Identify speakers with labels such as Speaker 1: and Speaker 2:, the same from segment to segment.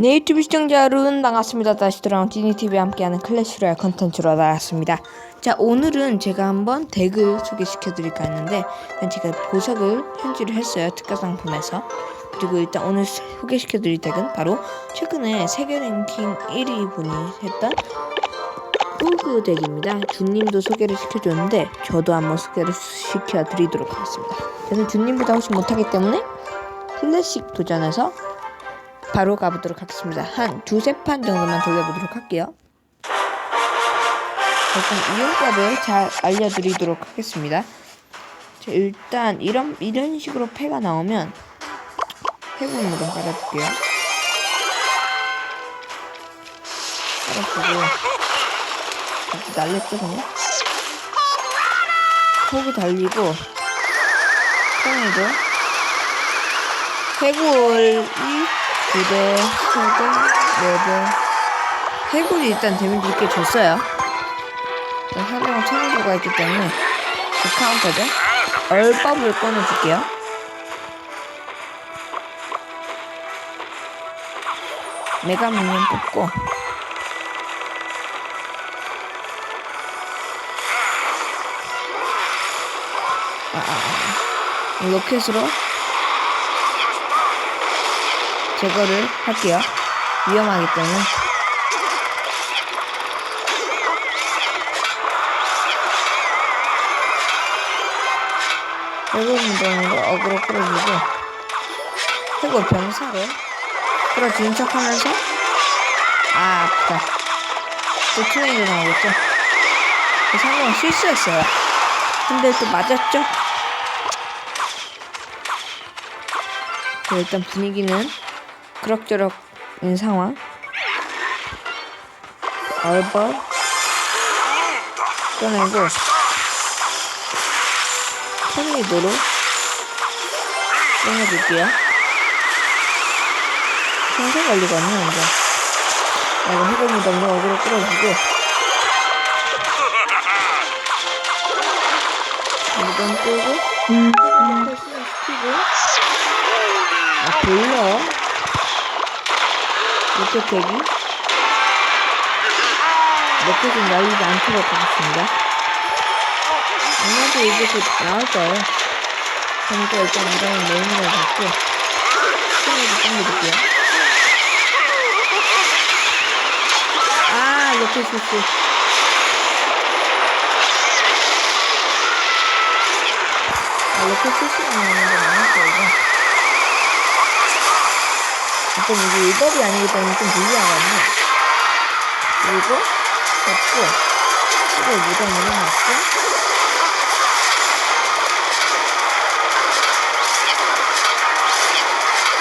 Speaker 1: 네, 유튜브 시청자 여러분 반갑습니다. 다시 돌아온 디니TV에 함께하는 클래시 로얄 컨텐츠로 나왔습니다. 자, 오늘은 제가 한번 덱을 소개시켜 드릴까 했는데 일단 제가 보석을 현질을 했어요. 특가 상품에서. 그리고 일단 오늘 소개시켜 드릴 덱은 바로 최근에 세계 랭킹 1위 분이 했던 호그 덱입니다. 준님도 소개를 시켜줬는데 저도 한번 소개를 시켜드리도록 하겠습니다. 저는 준님보다 훨씬 못하기 때문에 클래식 도전해서 바로 가보도록 하겠습니다. 한 두세 판 정도만 돌려보도록 할게요. 일단 이용법을 잘 알려드리도록 하겠습니다. 자, 일단 이런 이런 식으로 패가 나오면 해군으로 깔아줄게요. 깔아주고 이렇게 날렸죠 그냥? 호구 달리고 통에도 해골이 두 대, 세 대, 네 대. 해골이 일단 데미지 있게 줬어요. 일단 사정을 챙겨주가 있기 때문에 그 카운터죠. 얼법을 꺼내줄게요. 메가 미니언 뽑고 아. 로켓으로 제거를 할게요. 위험하기 때문에. 해골 무덤으로 어그로 끌어주고 해골 병사로 끌어주는 척 하면서 아 아프다 또 투네이도 나오겠죠 그 상황은 실수였어요 근데 또 맞았죠 네, 일단 분위기는 그럭저럭 인 상황. 알바. 꺼내고. 토네이도로 꺼내줄게요. 평생 관리가 안 나는데 내가 해골이 너무 얼굴을 끌어주고. 이건 끌고. 시키고 아 보일러 6개 대기 몇개 좀 날리지 않도록 하겠습니다 아마도 이제 곧 나올 거예요 그러니까 일단 이거는 메인으로 잡고 스킬을 당겨볼게요. 아 이렇게 실수 이렇게 쓸수 있는 게 많을 거예요. 일단 이게 일법이 아니기 때문에 좀 불리하거든요. 그리고 잡고 이걸 무덤으로 넣고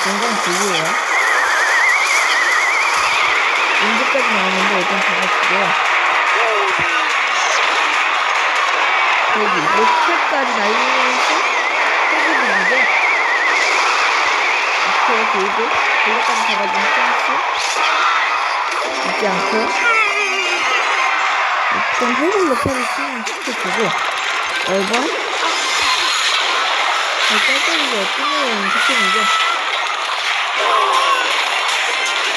Speaker 1: 굉장히 불리해요. 인지까지 나오는데 일단 잡아주고요. 여기 로켓까지 날리면서 해주는 거죠. 이렇게 그리고 블록까지 잡아준 찬스 잊지? 않고? 일단 해골 로켓을 쓰면 시켜주고 얼번 깔깔이가 끝내는 특징이죠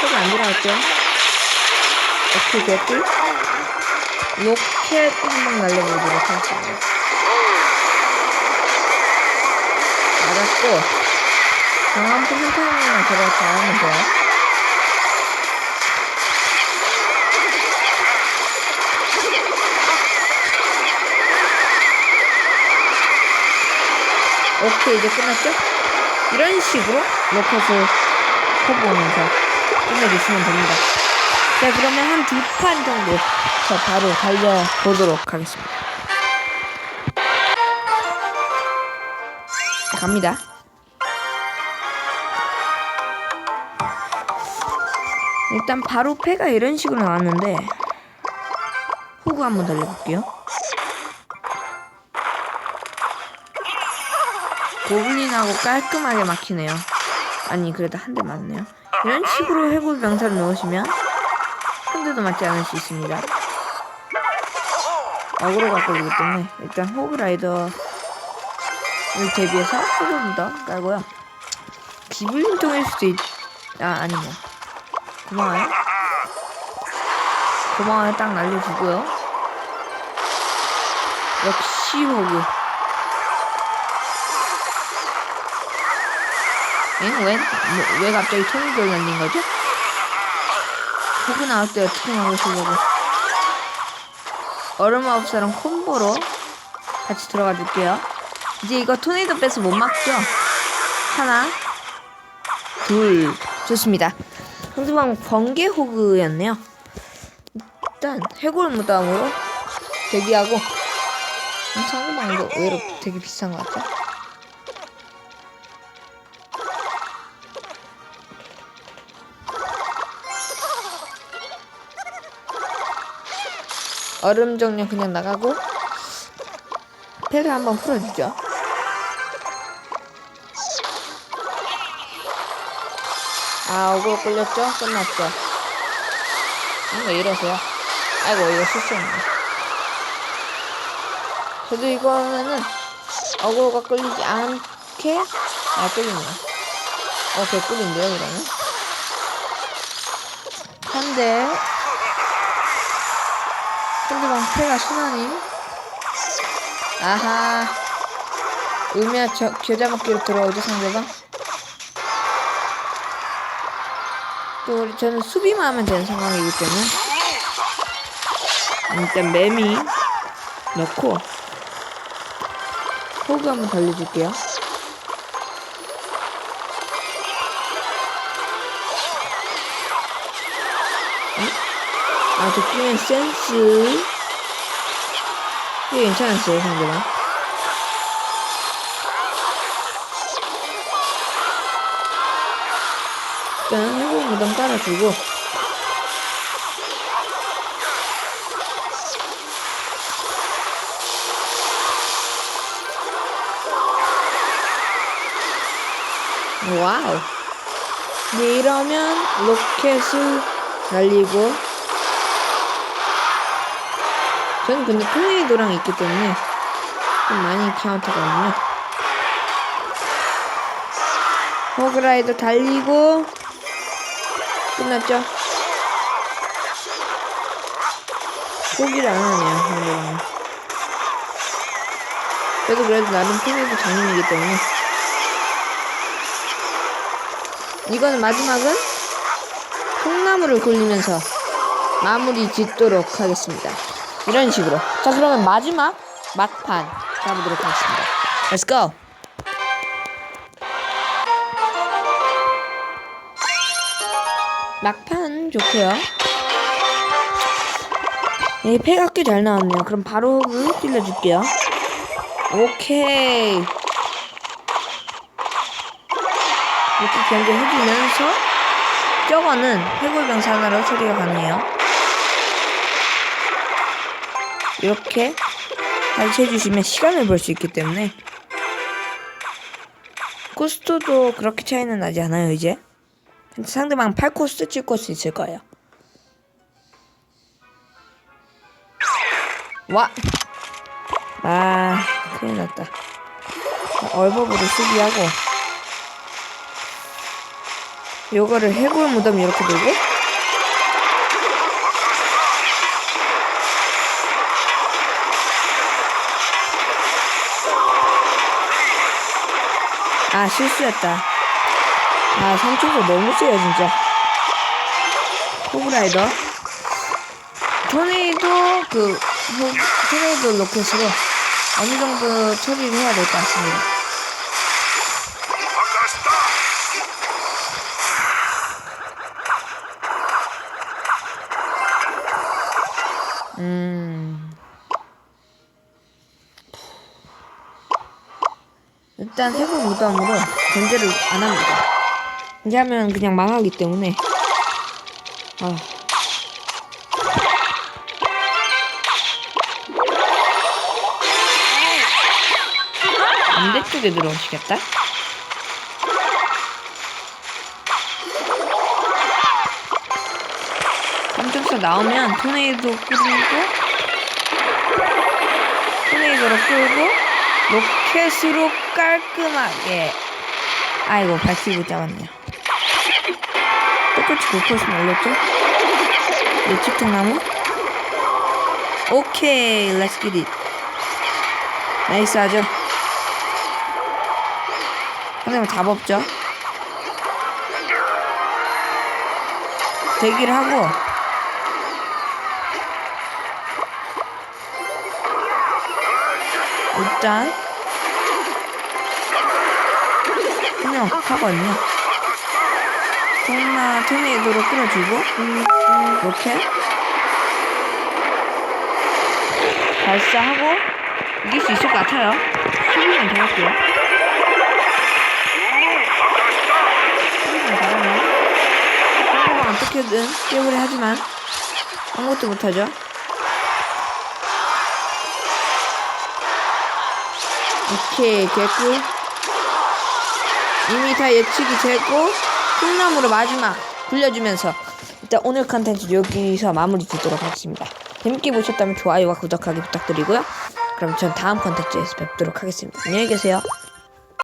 Speaker 1: 소리 안 들어갔죠 오케이 됐고 로켓 한번 날려보도록 하겠습니다. 맞았고 한 타임만 들어 잘하면 돼요. 오케이 이제 끝났죠? 이런 식으로 로켓을 커보면서 끝내주시면 됩니다. 자 그러면 한 두 판 정도 저 바로 달려보도록 하겠습니다. 자, 갑니다. 일단 바로 패가 이런 식으로 나왔는데 호구 한번 달려볼게요. 고블린하고 깔끔하게 막히네요. 아니 그래도 한 대 맞네요. 이런 식으로 해골 병사를 넣으시면 한 대도 맞지 않을 수 있습니다. 어그로가 걸리기 때문에 일단 호그라이더를 대비해서 호그부터 깔고요. 기블린 통일 수도 있... 아 아니네. 고마워요. 고마워요. 딱 날려주고요. 역시 호그. 엥? 왜, 뭐, 왜 갑자기 토니를 날린 거죠? 호그 나올 때 어떻게 막으시려고. 얼음 마법사랑 콤보로 같이 들어가 줄게요. 이제 이거 토네이도 빼서 못 막죠? 하나, 둘, 좋습니다. 상대방 번개 호그였네요. 일단 해골 무덤으로 대기하고 음, 상대방도 의외로 되게 비싼 것 같죠? 얼음 정령 그냥 나가고 패를 한번 풀어주죠. 아, 오글 끌렸죠? 끝났죠? 뭔가 이러세요. 아이고, 이거 실수했네. 그래도 이거는 어그로가 끌리지 않게 아 끌리네요. 어 개꿀인데요 이러면 한대 상대방 패가 순하니 아하 의미야 저 겨자 먹기로 들어오죠 상대방 또 저는 수비만 하면 되는 상황이기 때문에 일단 매미 넣고 호그 한번 달려줄게요. 응? 아, 도끼는 센스. 이게 괜찮았어요, 상대방. 일단 해골 무덤 깔아주고. 와우. 네, 이러면 로켓을 날리고 저는 근데 토네이도랑 있기 때문에 좀 많이 카운터거든요. 호그라이더 달리고 끝났죠? 포기를 안 하네요, 상대방은. 그래도 그래도 나름 토네이도 장인이기 때문에 이거는 마지막은 콩나물을 굴리면서 마무리 짓도록 하겠습니다. 이런 식으로. 자, 그러면 마지막 막판 가보도록 하겠습니다. Let's go! 막판 좋고요. 네, 패가 꽤 잘 나왔네요. 그럼 바로 그 찔러줄게요. 오케이. 이렇게 견제해주면서 저거는 해골병사 하나로 처리가 가능해요. 이렇게 같이 해주시면 시간을 벌 수 있기 때문에 코스트도 그렇게 차이는 나지 않아요 이제 상대방 8코스트 7코스트 있을 거예요. 와! 아 큰일 났다. 얼버브로 수비하고. 요거를 해골 무덤 이렇게 들고. 아 실수였다 아 삼초가 너무 세요 진짜. 호그라이더. 토네이도 그 호, 토네이도 로켓으로 어느 정도 처리를 해야 될 것 같습니다. 음. 일단 해골 무덤으로 견제를 안 합니다. 견제하면 그냥 망하기 때문에 아. 반대쪽에 들어오시겠다? 삼점사 나오면 토네이도 끌고 토네이도로 끌고 로켓으로 깔끔하게 아이고 발키리 못 잡았네요 똑같이 고코스는 올렸죠? 예측 나무? 오케이, 렛츠 기릿. 나이스 하죠? 선생님 답 없죠? 대기를 하고 일단 그냥 하거든요. 정말 토네이도로 끌어주고 이렇게 발사하고 이길 수 있을 것 같아요. 12만 더 할게요. 12만 잘하면 상대방 어떻게든 깨우려 하지만 아무것도 못하죠. 오케이 됐고 이미 다 예측이 됐고 콩나무로 마지막 굴려주면서 일단 오늘 컨텐츠 여기서 마무리 짓도록 하겠습니다. 재밌게 보셨다면 좋아요와 구독하기 부탁드리고요. 그럼 전 다음 컨텐츠에서 뵙도록 하겠습니다. 안녕히 계세요.